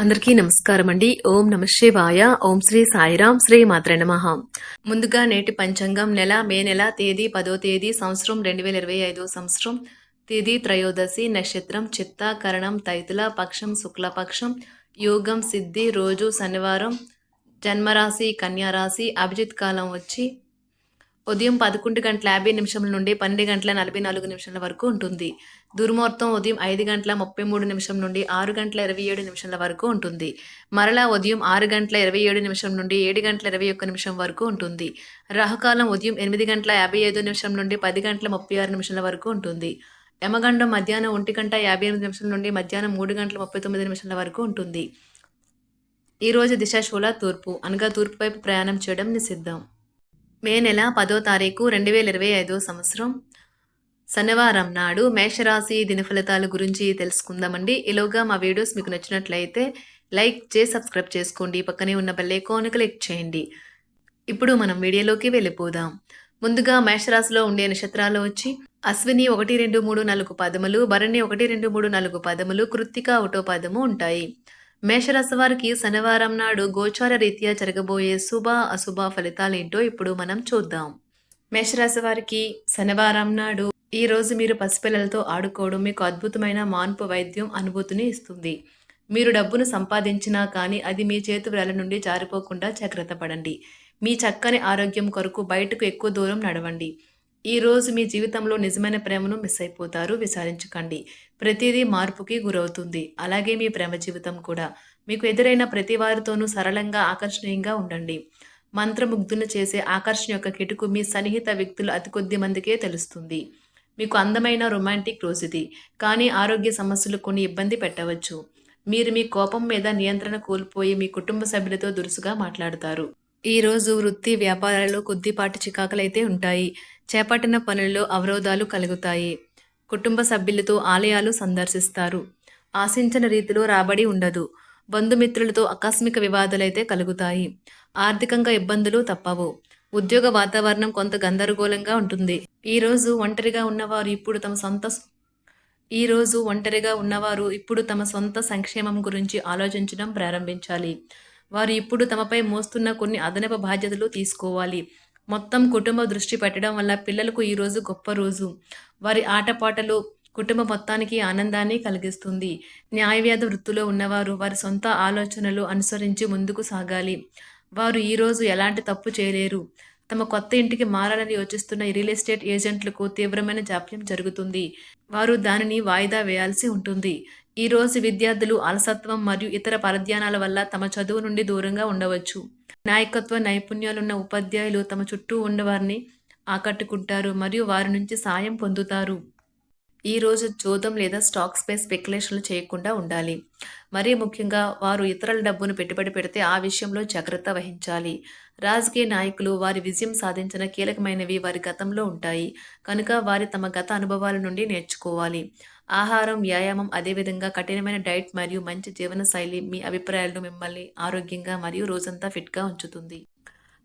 అందరికీ నమస్కారం అండి. ఓం నమ శివాయ. ఓం శ్రీ సాయిరాం శ్రీ మాత్ర నమః. ముందుగా నేటి పంచాంగం నెల మే నెల తేదీ పదో తేదీ సంవత్సరం రెండు వేల ఇరవై ఐదో సంవత్సరం. తేదీ త్రయోదశి నక్షత్రం చిత్త కరణం తైతుల పక్షం శుక్లపక్షం యోగం సిద్ధి రోజు శనివారం జన్మరాశి కన్యారాశి అభిజిత్ కాలం వచ్చి ఉదయం పదకొండు గంటల యాభై నిమిషముల నుండి పన్నెండు గంటల నలభై నాలుగు నిమిషాల వరకు ఉంటుంది. దుర్ముహూర్తం ఉదయం ఐదు గంటల ముప్పై మూడు నిమిషం నుండి ఆరు గంటల ఇరవై ఏడు నిమిషాల వరకు ఉంటుంది. మరలా ఉదయం ఆరు గంటల ఇరవై ఏడు నిమిషం నుండి ఏడు గంటల ఇరవై ఒక్క నిమిషం వరకు ఉంటుంది. రాహుకాలం ఉదయం ఎనిమిది గంటల యాభై ఐదు నిమిషం నుండి పది గంటల ముప్పై ఆరు నిమిషాల వరకు ఉంటుంది. యమగండం మధ్యాహ్నం ఒంటి గంట యాభై ఎనిమిది నిమిషాల నుండి మధ్యాహ్నం మూడు గంటల ముప్పై తొమ్మిది నిమిషాల వరకు ఉంటుంది. ఈరోజు రోజు దిశాశూల తూర్పు అనగా తూర్పు వైపు ప్రయాణం చేయడం నిషిద్ధం. మే నెల పదో తారీఖు రెండు వేల ఇరవై ఐదో సంవత్సరం. శనివారం నాడు మేషరాశి దిన ఫలితాల గురించి తెలుసుకుందామండి. ఈలోగా మా వీడియోస్ మీకు నచ్చినట్లయితే లైక్ చేసి సబ్స్క్రైబ్ చేసుకోండి. పక్కనే ఉన్న బెల్ క్లిక్ చేయండి. ఇప్పుడు మనం వీడియోలోకి వెళ్ళిపోదాం. ముందుగా మేషరాశిలో ఉండే నక్షత్రాలు వచ్చి అశ్విని ఒకటి రెండు మూడు నాలుగు పదములు భరణి ఒకటి రెండు మూడు నాలుగు పదములు కృత్తిక ఒకటో పదము ఉంటాయి. మేషరాశి వారికి శనివారం నాడు గోచార రీత్యా జరగబోయే శుభ అశుభ ఫలితాలేంటో ఇప్పుడు మనం చూద్దాం. మేషరాశి వారికి శనివారం నాడు ఈ రోజు మీరు పసిపిల్లలతో ఆడుకోవడం మీకు అద్భుతమైన మాన్పు వైద్యం అనుభూతిని ఇస్తుంది. మీరు డబ్బును సంపాదించినా కానీ అది మీ చేతి వేల నుండి జారిపోకుండా జాగ్రత్త పడండి. మీ చక్కని ఆరోగ్యం కొరకు బయటకు ఎక్కువ దూరం నడవండి. ఈ రోజు మీ జీవితంలో నిజమైన ప్రేమను మిస్ అయిపోతారు విచారించకండి. ప్రతిదీ మార్పుకి గురవుతుంది. అలాగే మీ ప్రేమ జీవితం కూడా. మీకు ఎదురైన ప్రతి వారితోనూ సరళంగా ఆకర్షణీయంగా ఉండండి. మంత్రముగ్ధులు చేసే ఆకర్షణ యొక్క కిటుకు మీ సన్నిహిత వ్యక్తులు అతి కొద్ది మందికే తెలుస్తుంది. మీకు అందమైన రొమాంటిక్ రోజు ఇది కానీ ఆరోగ్య సమస్యలు కొన్ని ఇబ్బంది పెట్టవచ్చు. మీరు మీ కోపం మీద నియంత్రణ కోల్పోయి మీ కుటుంబ సభ్యులతో దురుసుగా మాట్లాడతారు. ఈరోజు వృత్తి వ్యాపారాలలో కొద్దిపాటి చికాకులైతే ఉంటాయి. చేపట్టిన పనుల్లో అవరోధాలు కలుగుతాయి. కుటుంబ సభ్యులతో ఆలయాలు సందర్శిస్తారు. ఆశించిన రీతిలో రాబడి ఉండదు. బంధుమిత్రులతో ఆకస్మిక వివాదాలైతే కలుగుతాయి. ఆర్థికంగా ఇబ్బందులు తప్పవు. ఉద్యోగ వాతావరణం కొంత గందరగోళంగా ఉంటుంది. ఈ రోజు ఒంటరిగా ఉన్నవారు ఇప్పుడు తమ సొంత ఈ రోజు ఒంటరిగా ఉన్నవారు ఇప్పుడు తమ సొంత సంక్షేమం గురించి ఆలోచించడం ప్రారంభించాలి. వారు ఇప్పుడు తమపై మోస్తున్న కొన్ని అదనపు బాధ్యతలు తీసుకోవాలి. మొత్తం కుటుంబ దృష్టి పెట్టడం వల్ల పిల్లలకు ఈరోజు గొప్ప రోజు. వారి ఆటపాటలు కుటుంబ మొత్తానికి ఆనందాన్ని కలిగిస్తుంది. న్యాయవ్యాధ వృత్తిలో ఉన్నవారు వారి సొంత ఆలోచనలు అనుసరించి ముందుకు సాగాలి. వారు ఈరోజు ఎలాంటి తప్పు చేయలేరు. తమ కొత్త ఇంటికి మారాలని యోచిస్తున్న రియల్ ఎస్టేట్ ఏజెంట్లకు తీవ్రమైన జాప్యం జరుగుతుంది. వారు దానిని వాయిదా వేయాల్సి ఉంటుంది. ఈ రోజు విద్యార్థులు అలసత్వం మరియు ఇతర పరధ్యానాల వల్ల తమ చదువు నుండి దూరంగా ఉండవచ్చు. నాయకత్వ నైపుణ్యాలున్న ఉపాధ్యాయులు తమ చుట్టూ ఉన్నవారిని ఆకట్టుకుంటారు మరియు వారి నుంచి సాయం పొందుతారు. ఈ రోజు జోదం లేదా స్టాక్స్ పై స్పెక్యులేషన్లు చేయకుండా ఉండాలి. మరీ ముఖ్యంగా వారు ఇతరుల డబ్బును పెట్టుబడి పెడితే ఆ విషయంలో జాగ్రత్త వహించాలి. రాజకీయ నాయకులు వారి విజయం సాధించిన కీలకమైనవి వారి గతంలో ఉంటాయి. కనుక వారి తమ గత అనుభవాల నుండి నేర్చుకోవాలి. ఆహారం వ్యాయామం అదేవిధంగా కఠినమైన డైట్ మరియు మంచి జీవనశైలి మీ అభిప్రాయాలను మిమ్మల్ని ఆరోగ్యంగా మరియు రోజంతా ఫిట్గా ఉంచుతుంది.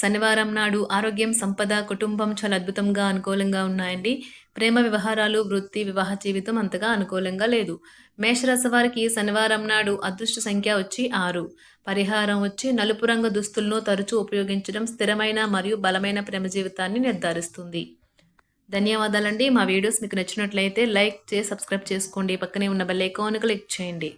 శనివారం నాడు ఆరోగ్యం సంపద కుటుంబం చాలా అద్భుతంగా అనుకూలంగా ఉన్నాయండి. ప్రేమ వ్యవహారాలు వృత్తి వివాహ జీవితం అంతగా అనుకూలంగా లేదు. మేషరాశి వారికి శనివారం నాడు అదృష్ట సంఖ్య వచ్చి ఆరు. పరిహారం వచ్చి నలుపు రంగు దుస్తులను తరచూ ఉపయోగించడం స్థిరమైన మరియు బలమైన ప్రేమ జీవితాన్ని నిర్ధారిస్తుంది. ధన్యవాదాలండి. మా వీడియోస్ మీకు నచ్చినట్లయితే లైక్ చేసి సబ్స్క్రైబ్ చేసుకోండి. పక్కనే ఉన్న బెల్ ఐకాన్ క్లిక్ చేయండి.